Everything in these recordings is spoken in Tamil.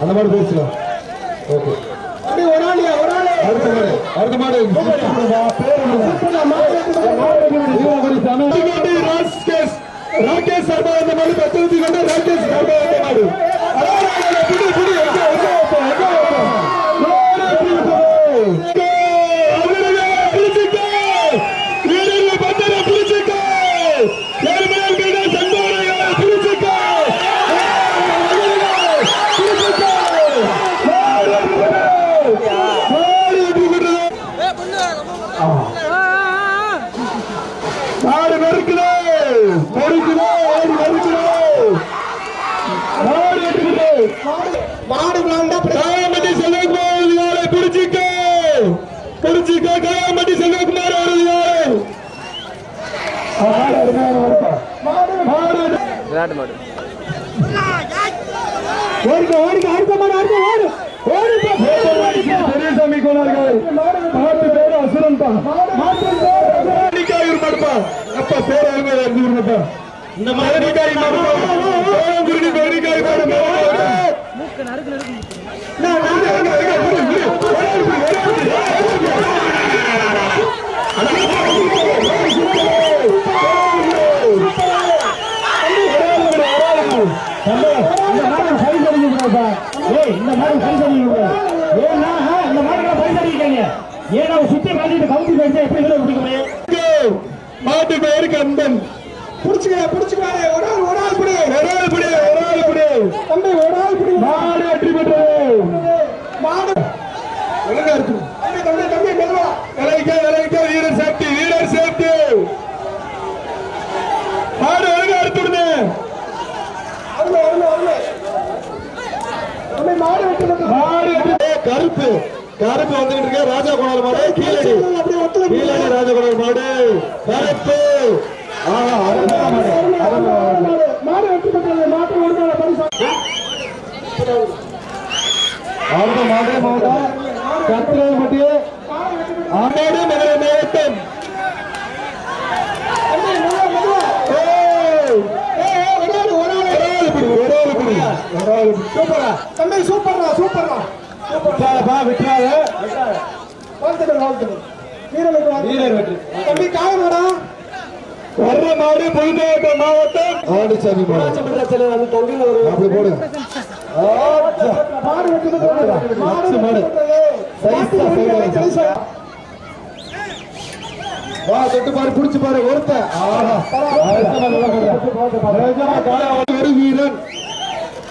அந்த மாதிரி பேசலாம் ஓகே. அடுத்த மாடு ராகேஷ் ராகேஷ் சர்மா அந்த மாதிரி பத்து கொண்டு ராகேஷ் சர்மா அந்த மாதிரி புடி புடி எங்க எங்க வைப்போம், எங்க வைப்போம்? அவர்களே, பிடிச்சுக்கோ! வீரர்கள் பந்தரை பிடிச்சுக்கோ! ஏழ்மையால் வீட சங்கோடையை பிடிச்சுக்கோ! அவர்களே, பிடிச்சுக்கோ! மாடு வெற்றி மாடு வெற்றி பெற்றது. மாடு நெருக்குது நெருக்குது ஓடி நெருக்குது மாடு வெட்டுக்குது மாடு விளாண்டா காயம்பட்டி செல்வகுமார் அவர்களை பிடிச்சிக்க பிடிச்சிக்க காயம்பட்டி செல்வகுமார் அவர்கள் விளையாட்டு மாடு ஓடிக்க ஓடிக்க அடுத்த மாடு அடுத்த மாடு ஓடிக்க பெரியசாமி கோனார்கள் மாட்டு பேரு அசுரன் தான் அப்பா பேர் அருமையா இந்த மாதிரி இந்த மாதிரி பரிசு அடிக்கக்கூடாது ஏன்னா இந்த மாதிரி பரிசு அடிக்காங்க ஏன்னா சுத்தி காட்டிட்டு கவுத்தி பேசி எப்படி வெளியே பிடிக்க முடியும் மாட்டு பேரு கம்பன் புடிச்சுக்க புடிச்சுக்காரு ஒரு ஆள் ஒரு ஆள் பிடி. ஒரு ஆள் பிடி ஒரு ஆள் பிடி. தம்பி ஒரு ஆள் பிடி. கருப்பு. கருப்பு வந்துட்டு இருக்க. ராஜா குணால் மாடு. கீழடி. கீழடி ராஜா குணால் மாடு. கருப்பு. மாடு. மாவட்டம். கத்திரம்பட்டி ஆண்டோடு சூப்பரா தம்பி சூப்பர்ரா சூப்பர்ரா விட்டுறாதப்பா, விட்டுறாத. வாழ்த்துக்கள் வாழ்த்துக்கள். வீரனுக்கு வாழ்த்துக்கள். வீரர் வெற்றி. தம்பி காயமாடா வர்ற மாடு புதுக்கோட்டை மாவட்டம் ஆடிச்சாமி மாடு அப்படி போடு. ஆச்சா. மாடு வெட்டி பெற்றது மாடு மாடு. வெட்டி பெற்றது சைஸ் தான், சைஸ். தான். சைஸ். வா தொட்டு பாரு புடிச்சு பாரு ஒருத்த. ஆஹா.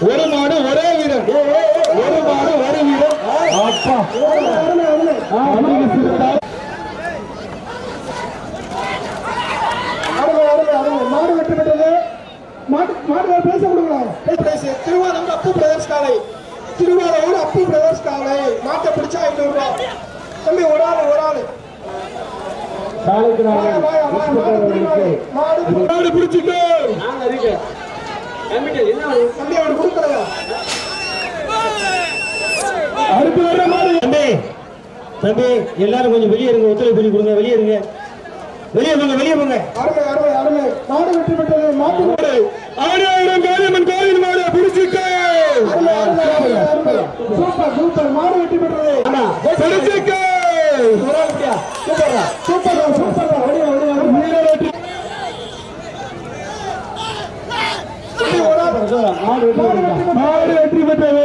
ஒரு மாடு ஒரே வீரன் ஒரு மாடு ஒரு அருமை மாடு வெற்றி பெற்றது. மாட்டு மாடு பேச கொடுக்கலாம் பேசு திருவாரூர் அப்பு பிரதர்ஸ் காலை. திருவாரூர் அப்பு பிரதர்ஸ் காலை. மாட்டை பிடிச்சா ஐநூறு ரூபாய் தம்பி ஒரு ஆள் ஒரு ஆள். நாளைக்கு வாயா, மாடு பிடி, தம்பி எல்லாரும் கொஞ்சம் வெளியே இருங்க. ஒத்துழைப்பு பண்ணி கொடுங்க. வெளியே இருங்க. வெளியே போங்க வெளியே போங்க. அருமை அருமை அருமை. நாடு வெற்றி பெற்றது மாட்டு ஆயிரம் காரியம்மன் கோயில் மாடு பிடிச்சிட்டு. Super super. மாடு வெற்றி பெற்றது. பிடிச்சிட்டு. Super super super. மாடு வெற்றி பெற்றது